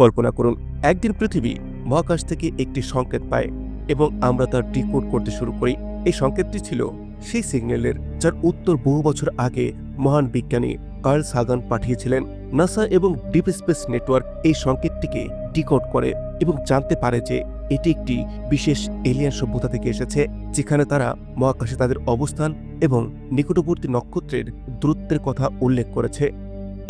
কল্পনা করুন, একদিন পৃথিবী মহাকাশ থেকে একটি সংকেত পায় এবং আমরা তার ডিকোড করতে শুরু করি। এই সংকেতটি ছিল সেই সিগন্যালের যার উত্তর বহু বছর আগে মহান বিজ্ঞানী কার্ল সাগান পাঠিয়েছিলেন। নাসা এবং ডিপ স্পেস নেটওয়ার্ক এই সংকেতটিকে ডিকোড করে এবং জানতে পারে যে এটি একটি বিশেষ এলিয়ান সভ্যতা থেকে এসেছে, যেখানে তারা মহাকাশে তাদের অবস্থান এবং নিকটবর্তী নক্ষত্রের দূরত্বের কথা উল্লেখ করেছে।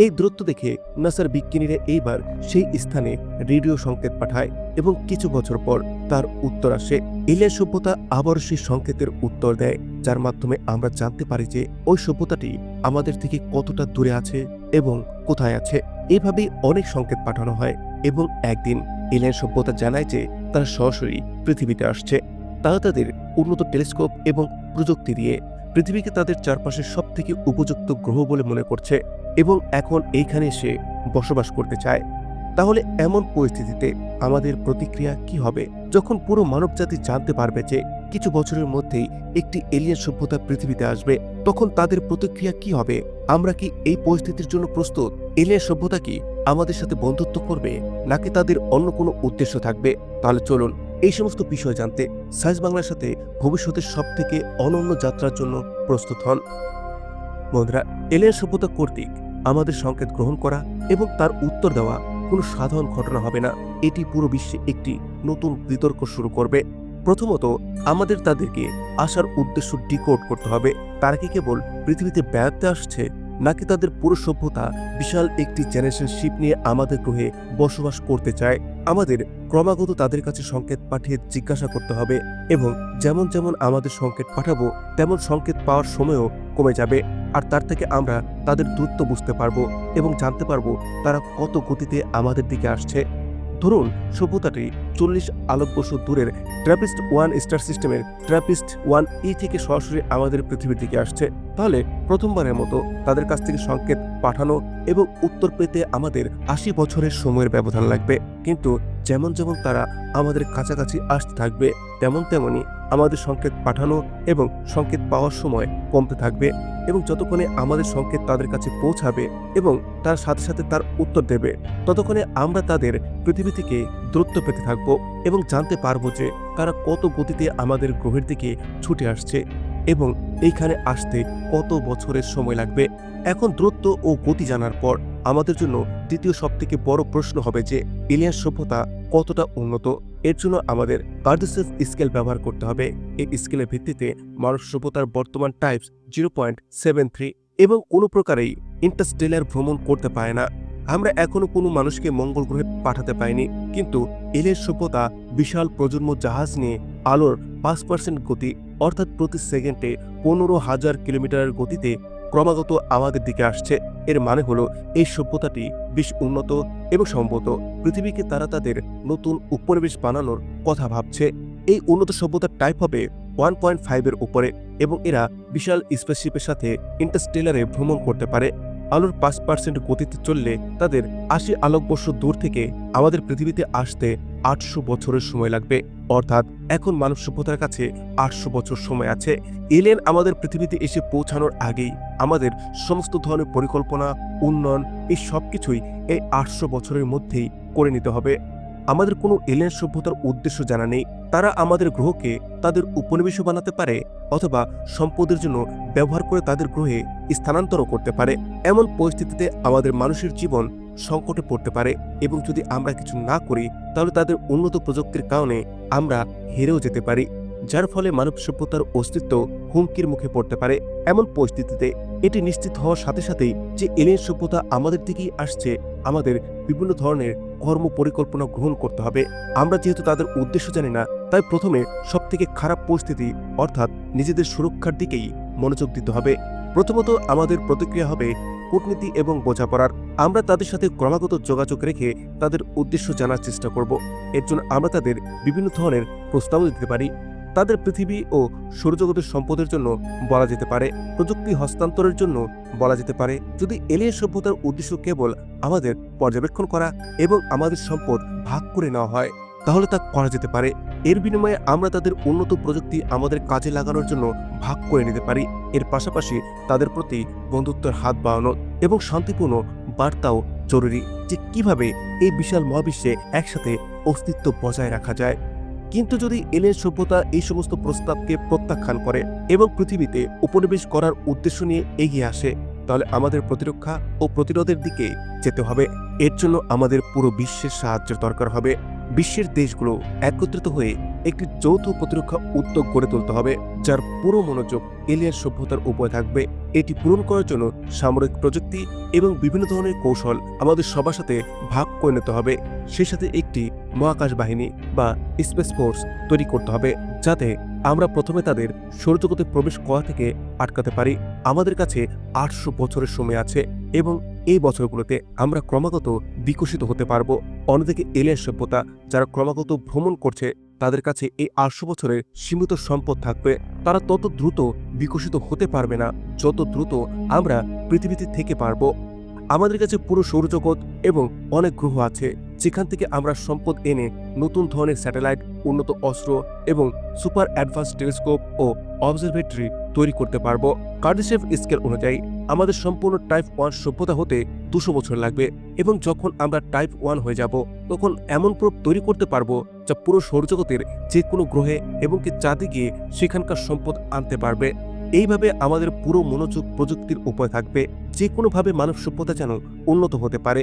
এই দূরত্ব দেখে নাসার বিজ্ঞানীরা এইবার সেই স্থানে রেডিও সংকেত পাঠায় এবং কিছু বছর পর তার উত্তর আসে। এলিয়ান সভ্যতা আবার সেই সংকেতের উত্তর দেয়, যার মাধ্যমে আমরা জানতে পারি যে ওই সভ্যতাটি আমাদের থেকে কতটা দূরে আছে এবং কোথায় আছে। এভাবেই অনেক সংকেত পাঠানো হয় এবং একদিন এলিয়ান সভ্যতা জানায় যে তারা সরাসরি পৃথিবীতে আসছে। তারা তাদের উন্নত টেলিস্কোপ এবং প্রযুক্তি দিয়ে পৃথিবীকে তাদের চারপাশের সব থেকে উপযুক্ত গ্রহ বলে মনে করছে। এবং এখন এইখানে এসে বসবাস করতে চায়, তাহলে এমন পরিস্থিতিতে আমাদের প্রতিক্রিয়া কি হবে? যখন পুরো মানবজাতি জানতে পারবে যে কিছু বছরের মধ্যেই একটি এলিয়ান সভ্যতা পৃথিবীতে আসবে, তখন তাদের প্রতিক্রিয়া কি হবে? আমরা কি এই পরিস্থিতির জন্য প্রস্তুত? এলিয়ান সভ্যতা কি আমাদের সাথে বন্ধুত্ব করবে, নাকি তাদের অন্য কোনো উদ্দেশ্য থাকবে? তাহলে চলুন এই সমস্ত বিষয় জানতে সাইজ বাংলার সাথে ভবিষ্যতের সব থেকে অনন্য যাত্রার জন্য প্রস্তুত হন। বন্ধুরা এলিয়ান সভ্যতা কর্তৃক আমাদের সংকেত গ্রহণ করা এবং তার উত্তর দেওয়া কোনো সাধারণ ঘটনা হবে না। এটি পুরো বিশ্বে একটি নতুন বিতর্ক শুরু করবে। প্রথমত, আমাদের তাদেরকে আসার উদ্দেশ্য ডিকোড করতে হবে। তারা কি কেবল পৃথিবীতে বেড়াতে আসছে, নাকি তাদের পুরো সভ্যতা বিশাল একটি জেনারেশন শিপ নিয়ে আমাদের গ্রহে বসবাস করতে চায়? আমাদের ক্রমাগত তাদের কাছে সংকেত পাঠিয়ে জিজ্ঞাসা করতে হবে এবং যেমন যেমন আমাদের সংকেত পাঠাবো, তেমন সংকেত পাওয়ার সময়ও কমে যাবে। আর তার থেকে আমরা তাদের দূরত্ব বুঝতে পারব এবং জানতে পারব তারা কত গতিতে আমাদের দিকে আসছে। ধরুন, সভ্যতাটি চল্লিশ আলোকবর্ষ দূরের ট্র্যাপিস্ট ওয়ান স্টার সিস্টেমের ট্র্যাপিস্ট ওয়ান ই থেকে সরাসরি আমাদের পৃথিবীর দিকে আসছে। তাহলে প্রথমবারের মতো তাদের কাছ থেকে সংকেত পাঠানো এবং উত্তর পেতে আমাদের আশি বছরের সময়ের ব্যবধান লাগবে। কিন্তু যেমন যেমন তারা আমাদের কাছাকাছি আসতে থাকবে, তেমন তেমনই আমাদের সংকেত পাঠানো এবং সংকেত পাওয়ার সময় কমতে থাকবে এবং যতক্ষণে আমাদের সংকেত তাদের কাছে পৌঁছাবে এবং তার সাথে সাথে তার উত্তর দেবে, ততক্ষণে আমরা তাদের পৃথিবী থেকে দূরত্ব পেতে থাকব এবং জানতে পারব যে তারা কত গতিতে আমাদের গ্রহের দিকে ছুটে আসছে এবং এইখানে আসতে কত বছরের সময় লাগবে। এখন দূরত্ব ও গতি জানার পর আমাদের জন্য দ্বিতীয় সবথেকে বড় প্রশ্ন হবে যে, এলিয়ান সভ্যতা কতটা উন্নত? এর জন্য আমাদের কার্ডিসেফ স্কেল ব্যবহার করতে হবে। এই স্কেলের ভিত্তিতে মানব সভ্যতার বর্তমান types zero point seven three এবং কোনো প্রকারেই ইন্টারস্টেলার ভ্রমণ করতে পারে না। আমরা এখনও কোনো মানুষকে মঙ্গল গ্রহে পাঠাতে পাইনি, কিন্তু এলের সভ্যতা, বিশাল প্রজন্ম জাহাজ নিয়ে আলোর পাঁচ পার্সেন্ট গতি অর্থাৎ প্রতি সেকেন্ডে পনেরো হাজার কিলোমিটারের গতিতে ক্রমাগত আমাদের দিকে আসছে। এর মানে হলো, এই সভ্যতাটি বেশ উন্নত এবং সম্ভবত পৃথিবীকে তারা তাদের নতুন উপনিবেশ বানানোর কথা ভাবছে। এই উন্নত সভ্যতার টাইপ হবে ওয়ান পয়েন্ট ফাইভের উপরে এবং এরা বিশাল স্পেসশিপের সাথে ইন্টারস্টেলারে ভ্রমণ করতে পারে। আলোর পাঁচ পার্সেন্ট গতিতে চললে তাদের আশি আলোকবর্ষ দূর থেকে আমাদের পৃথিবীতে আসতে আটশো বছরের সময় লাগবে। অর্থাৎ এখন মানব সভ্যতার কাছে আটশো বছর সময় আছে। এলেন আমাদের পৃথিবীতে এসে পৌঁছানোর আগেই আমাদের সমস্ত ধরনের পরিকল্পনা, উন্নয়ন, এই সব কিছুই এই আটশো বছরের মধ্যেই করে নিতে হবে। আমাদের কোনো এলিয়েন সভ্যতার উদ্দেশ্য জানা নেই। তারা আমাদের গ্রহকে তাদের উপনিবেশও বানাতে পারে অথবা সম্পদের জন্য ব্যবহার করে তাদের গ্রহে স্থানান্তরও করতে পারে। এমন পরিস্থিতিতে আমাদের মানুষের জীবন সংকটে পড়তে পারে এবং যদি আমরা কিছু না করি, তাহলে তাদের উন্নত প্রযুক্তির কারণে আমরা হেরেও যেতে পারি, যার ফলে মানব সভ্যতার অস্তিত্ব হুমকির মুখে পড়তে পারে। এমন পরিস্থিতিতে এটি নিশ্চিত হওয়ার সাথে সাথেই যে এলিয়েন সভ্যতা আমাদের দিকেই আসছে, আমাদের বিভিন্ন ধরনের কর্ম পরিকল্পনা গ্রহণ করতে হবে। আমরা যেহেতু তাদের উদ্দেশ্য জানি না, তাই প্রথমে সবথেকে খারাপ পরিস্থিতি, অর্থাৎ নিজেদের সুরক্ষার দিকেই মনোযোগ দিতে হবে। প্রথমত আমাদের প্রতিক্রিয়া হবে কূটনীতি এবং বোঝাপড়ার, আমরা তাদের সাথে ক্রমাগত যোগাযোগ রেখে তাদের উদ্দেশ্য জানার চেষ্টা করব। এর জন্য আমরা তাদের বিভিন্ন ধরনের প্রস্তাবও দিতে পারি। তাদের পৃথিবী ও সৌরজগতের সম্পদের জন্য বলা যেতে পারে, প্রযুক্তি হস্তান্তরের জন্য বলা যেতে পারে। যদি এলিয়েন সভ্যতার উদ্দেশ্য কেবল আমাদের পর্যবেক্ষণ করা এবং আমাদের সম্পদ ভাগ করে নেওয়া হয় তাহলে তা করা যেতে পারে। এর বিনিময়ে আমরা তাদের উন্নত প্রযুক্তি আমাদের কাজে লাগানোর জন্য ভাগ করে নিতে পারি। এর পাশাপাশি তাদের প্রতি বন্ধুত্বের হাত বাড়ানো এবং শান্তিপূর্ণ বার্তাও জরুরি যে কীভাবে এই বিশাল মহাবিশ্বে একসাথে অস্তিত্ব বজায় রাখা যায়। কিন্তু যদি এলিয়েন সভ্যতা এই সমস্ত প্রস্তাবকে প্রত্যাখ্যান করে এবং পৃথিবীতে উপনিবেশ করার উদ্দেশ্য নিয়ে এগিয়ে আসে, তাহলে আমাদের প্রতিরক্ষা ও প্রতিরোধের দিকে যেতে হবে। এর জন্য আমাদের পুরো বিশ্বের সাহায্যের দরকার হবে। বিশ্বের দেশগুলো একত্রিত হয়ে একটি যৌথ প্রতিরক্ষা উদ্যোগ গড়ে তুলতে হবে, যার পুরো মনোযোগ এলিয়ার সভ্যতার উপরে থাকবে। এটি পূরণ করার জন্য সামরিক প্রযুক্তি এবং বিভিন্ন ধরনের কৌশল আমাদের সবার সাথে ভাগ করে নিতে হবে। সেই সাথে একটি মহাকাশ বাহিনী বা স্পেস ফোর্স তৈরি করতে হবে, যাতে আমরা প্রথমে তাদের সৌরজগতে প্রবেশ করা থেকে আটকাতে পারি। আমাদের কাছে আটশো বছরের সময় আছে এবং এই বছরগুলোতে আমরা ক্রমাগত বিকশিত হতে পারব। অন্যদিকে এলিয়ান সভ্যতা, যারা ক্রমাগত ভ্রমণ করছে, তাদের কাছে এই আটশো বছরের সীমিত সম্পদ থাকবে। তারা তত দ্রুত বিকশিত হতে পারবে না, যত দ্রুত আমরা পৃথিবীতে থেকে পারব। আমাদের কাছে পুরো সৌরজগৎ এবং অনেক গ্রহ আছে। যেখান থেকে আমরা সম্পদ এনে নতুন ধরনের স্যাটেলাইট, উন্নত অস্ত্র এবং সুপার অ্যাডভান্স টেলিস্কোপ ও অবজারভেটরি তৈরি করতে পারব। কার্ডিসেভ স্কেল অনুযায়ী আমাদের সম্পূর্ণ টাইপ ওয়ান সভ্যতা হতে দুশো বছর লাগবে এবং যখন আমরা টাইপ ওয়ান হয়ে যাব, তখন এমন প্রোব তৈরি করতে পারব যা পুরো সৌরজগতের যে কোনো গ্রহে এবং কি চাঁদে গিয়ে সেখানকার সম্পদ আনতে পারবে। এইভাবে আমাদের পুরো মনোযোগ প্রযুক্তির উপায় থাকবে। যে কোনোভাবে মানব সভ্যতা যেন উন্নত হতে পারে।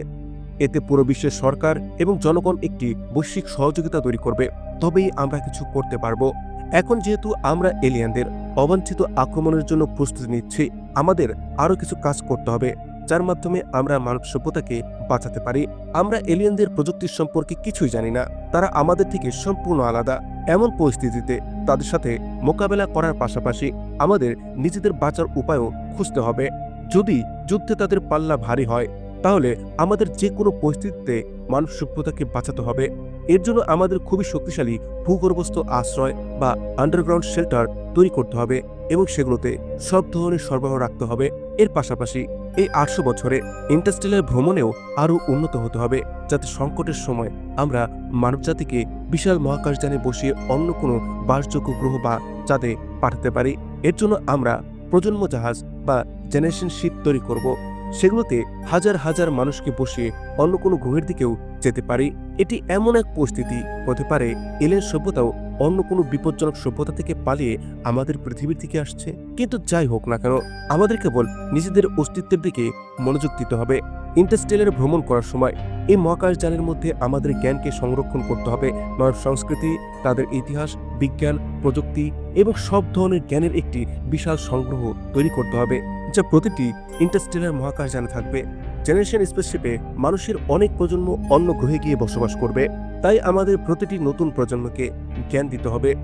এতে পুরো বিশ্বের সরকার এবং জনগণ একটি বৈশ্বিক সহযোগিতা তৈরি করবে। তবেই আমরা কিছু করতে পারব। এখন যেহেতু আমরা এলিয়ানদের অবাঞ্ছিত আক্রমণের জন্য প্রস্তুতি নিচ্ছি, আমাদের আরও কিছু কাজ করতে হবে, যার মাধ্যমে আমরা মানব সভ্যতাকে বাঁচাতে পারি। আমরা এলিয়ানদের প্রযুক্তির সম্পর্কে কিছুই জানি না। তারা আমাদের থেকে সম্পূর্ণ আলাদা। এমন পরিস্থিতিতে তাদের সাথে মোকাবেলা করার পাশাপাশি আমাদের নিজেদের বাঁচার উপায়ও খুঁজতে হবে। যদি যুদ্ধে তাদের পাল্লা ভারী হয় তাহলে আমাদের যে কোনো পরিস্থিতিতে মানব সভ্যতাকে বাঁচাতে হবে। এর জন্য আমাদের খুবই শক্তিশালী ভূগর্ভস্থ আশ্রয় বা আন্ডারগ্রাউন্ড শেল্টার তৈরি করতে হবে এবং সেগুলোতে সব ধরনের সরবরাহ রাখতে হবে। এর পাশাপাশি এই আটশো বছরে ইন্টারস্টেলার ভ্রমণেও আরও উন্নত হতে হবে, যাতে সংকটের সময় আমরা মানবজাতিকে বিশাল মহাকাশযানে বসিয়ে অন্য কোনো বাসযোগ্য গ্রহ বা চাঁদে পাঠাতে পারি। এর জন্য আমরা প্রজন্ম জাহাজ বা জেনারেশন শিপ তৈরি করব। সেগুলোতে হাজার হাজার মানুষকে বসিয়ে অন্য কোনো গ্রহের দিকেও যেতে পারি। এটি এমন এক পরিস্থিতি হতে পারে এলেন সভ্যতাও অন্য কোনো বিপজ্জনক সভ্যতা থেকে পালিয়ে আমাদের পৃথিবীর দিকে আসছে। কিন্তু যাই হোক না কেন, আমাদের কেবল নিজেদের অস্তিত্বের দিকে মনোযোগ দিতে হবে। ইন্টারস্টেলারে ভ্রমণ করার সময় এই মহাকাশ যানের মধ্যে আমাদের জ্ঞানকে সংরক্ষণ করতে হবে। মানব সংস্কৃতি, তাদের ইতিহাস, বিজ্ঞান, প্রযুক্তি এবং সব ধরনের জ্ঞানের একটি বিশাল সংগ্রহ তৈরি করতে হবে, যা প্রতিটি ইন্টারস্টেলার মহাকাশ যানে থাকবে। জেনারেশন স্পেসশিপে মানুষের অনেক প্রজন্ম অন্য গ্রহে গিয়ে বসবাস করবে। তাই আমাদের প্রতিটি নতুন প্রজন্মকে জ্ঞান দিতে হবে।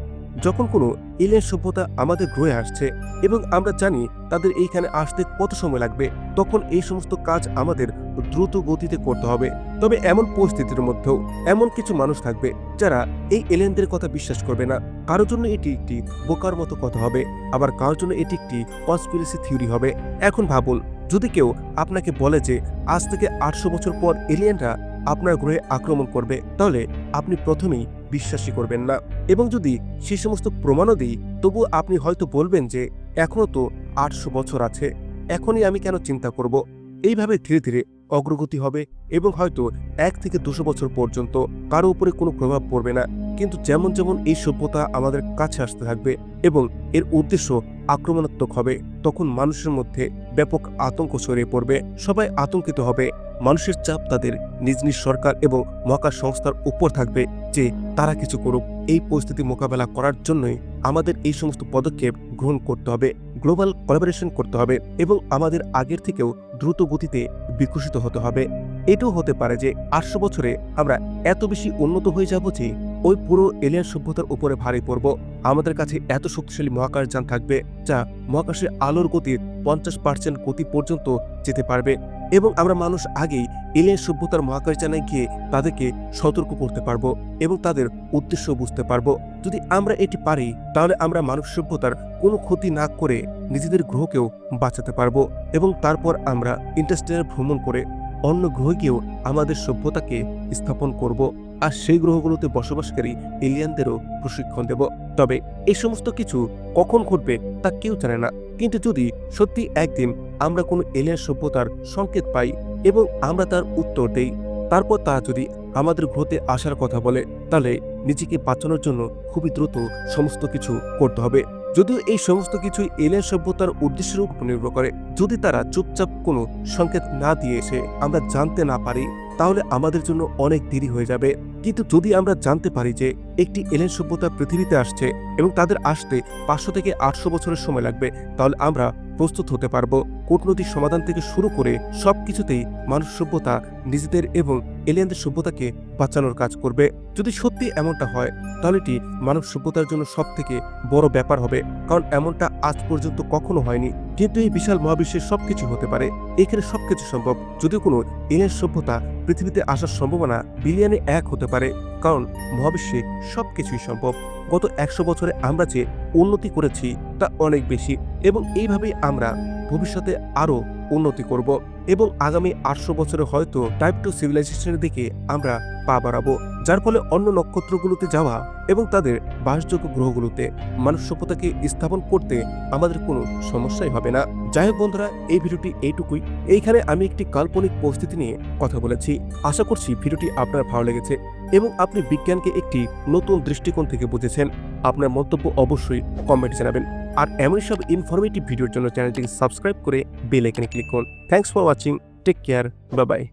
যখন কোনো এলিয়েন সভ্যতা আমাদের গ্রহে আসছে এবং আমরা জানি তাদের এইখানে আসতে কত সময় লাগবে, তখন এই সমস্ত কাজ আমাদের দ্রুত গতিতে করতে হবে। তবে এমন পরিস্থিতির মধ্যেও এমন কিছু মানুষ থাকবে যারা এই এলিয়েনদের কথা বিশ্বাস করবে না। কারোর জন্য এটি একটি বোকার মতো কথা হবে, আবার কারোর জন্য এটি একটি কনস্পিরেসি থিওরি হবে। এখন ভাবুন, যদি কেউ আপনাকে বলে যে আজ থেকে আটশো বছর পর এলিয়েনরা আপনার গ্রহে আক্রমণ করবে, তাহলে আপনি প্রথমেই বিশ্বাসই করবেন না। এবং যদি সে সমস্ত প্রমাণও দিই তবু আপনি হয়তো বলবেন যে এখনও তো আটশো বছর আছে, এখনই আমি কেন চিন্তা করব? এইভাবে ধীরে ধীরে অগ্রগতি হবে এবং হয়তো এক থেকে দুশো বছর পর্যন্ত কারও উপরে কোনো প্রভাব পড়বে না। কিন্তু যেমন যেমন এই সভ্যতা আমাদের কাছে আসতে থাকবে এবং এর উদ্দেশ্য আক্রমণাত্মক হবে, তখন মানুষের মধ্যে ব্যাপক আতঙ্ক ছড়িয়ে পড়বে, সবাই আতঙ্কিত হবে। মানুষের চাপ তাদের নিজ নিজ সরকার এবং মহাকাশ সংস্থার উপর থাকবে যে তারা কিছু করুক। এই পরিস্থিতি মোকাবেলা করার জন্যই আমাদের এই সমস্ত পদক্ষেপ গ্রহণ করতে হবে, গ্লোবাল কলাবরেশন করতে হবে এবং আমাদের আগের থেকেও দ্রুত গতিতে বিকশিত হতে হবে। এটাও হতে পারে যে আটশো বছরে আমরা এত বেশি উন্নত হয়ে যাব যে ওই পুরো এলিয়ান সভ্যতার উপরে ভারী পড়ব আমাদের কাছে এত শক্তিশালী মহাকাশ যান থাকবে, যা মহাকাশের আলোর গতির পঞ্চাশ পার্সেন্ট গতি পর্যন্ত যেতে পারবে এবং আমরা মানুষ আগেই এলিয়ান সভ্যতার মহাকাশ জানায় গিয়ে তাদেরকে সতর্ক করতে পারব এবং তাদের উদ্দেশ্য বুঝতে পারব। যদি আমরা এটি পারি, তাহলে আমরা মানব সভ্যতার কোনো ক্ষতি না করে নিজেদের গ্রহকেও বাঁচাতে পারব এবং তারপর আমরা ইন্টারস্টেলার ভ্রমণ করে অন্য গ্রহে গিয়েও আমাদের সভ্যতাকে স্থাপন করব আর সেই গ্রহগুলোতে বসবাসকারী এলিয়ানদেরও প্রশিক্ষণ দেব। তবে এই সমস্ত কিছু কখন ঘটবে তা কেউ জানে না। কিন্তু যদি সত্যি একদিন আমরা কোনো এলিয়ান সভ্যতার সংকেত পাই এবং আমরা তার উত্তর দেই, তারপর তা যদি আমাদের গ্রহতে আসার কথা বলে, তাহলে নিজেকে বাঁচানোর জন্য খুবই দ্রুত সমস্ত কিছু করতে হবে। যদিও এই সমস্ত কিছু এলিয়ান সভ্যতার উদ্দেশ্যের উপর নির্ভর করে, যদি তারা চুপচাপ কোনো সংকেত না দিয়ে এসে আমরা জানতে না পারি, তাহলে আমাদের জন্য অনেক দেরি হয়ে যাবে। কিন্তু যদি আমরা জানতে পারি যে একটি এলিয়ান সভ্যতা পৃথিবীতে আসছে এবং তাদের আসতে পাঁচশো থেকে আটশো বছরের সময় লাগবে, তাহলে আমরা প্রস্তুত হতে পারব। কূটনৈতিক সমাধান থেকে শুরু করে সব কিছুতেই মানুষ সভ্যতা, নিজেদের এবং এলিয়ানদের সভ্যতাকে বাঁচানোর কাজ করবে। যদি সত্যি এমনটা হয়, তাহলে এটি মানব সভ্যতার জন্য সব থেকে বড় ব্যাপার হবে, কারণ এমনটা আজ পর্যন্ত কখনো হয়নি। কিন্তু এই বিশাল মহাবিশ্বের সবকিছু হতে পারে। এখানে সবকিছু সম্ভব। যদিও কোনো এলিয়ান সভ্যতা পৃথিবীতে আসার সম্ভাবনা বিলিয়নে এক হতে পারে, কারণ মহাবিশ্বে সব কিছুই সম্ভব। গত একশো বছরে আমরা যে উন্নতি করেছি তা অনেক বেশি এবং এইভাবেই আমরা ভবিষ্যতে আরও উন্নতি করব এবং আগামী আটশো বছরে হয়তো টাইপ টু সিভিলাইজেশনের দিকে আমরা পা বাড়াবো, যার ফলে অন্য নক্ষত্রগুলোতে যাওয়া এবং তাদের বাসযোগ্য গ্রহগুলোতে মানব সভ্যতাকে স্থাপন করতে আমাদের কোনো সমস্যাই হবে না। যাই হোক বন্ধুরা, এই ভিডিওটি এইটুকুই। এইখানে আমি একটি কাল্পনিক পরিস্থিতি নিয়ে কথা বলেছি। আশা করছি ভিডিওটি আপনার ভালো লেগেছে এবং আপনি বিজ্ঞানকে একটি নতুন দৃষ্টিকোণ থেকে বুঝেছেন। আপনার মন্তব্য অবশ্যই কমেন্ট জানাবেন। আর এমন সব ইনফরমেটিভ ভিডিওর জন্য চ্যানেলটিকে সাবস্ক্রাইব করে বেল আইকনে ক্লিক করুন। Thanks for watching take care bye bye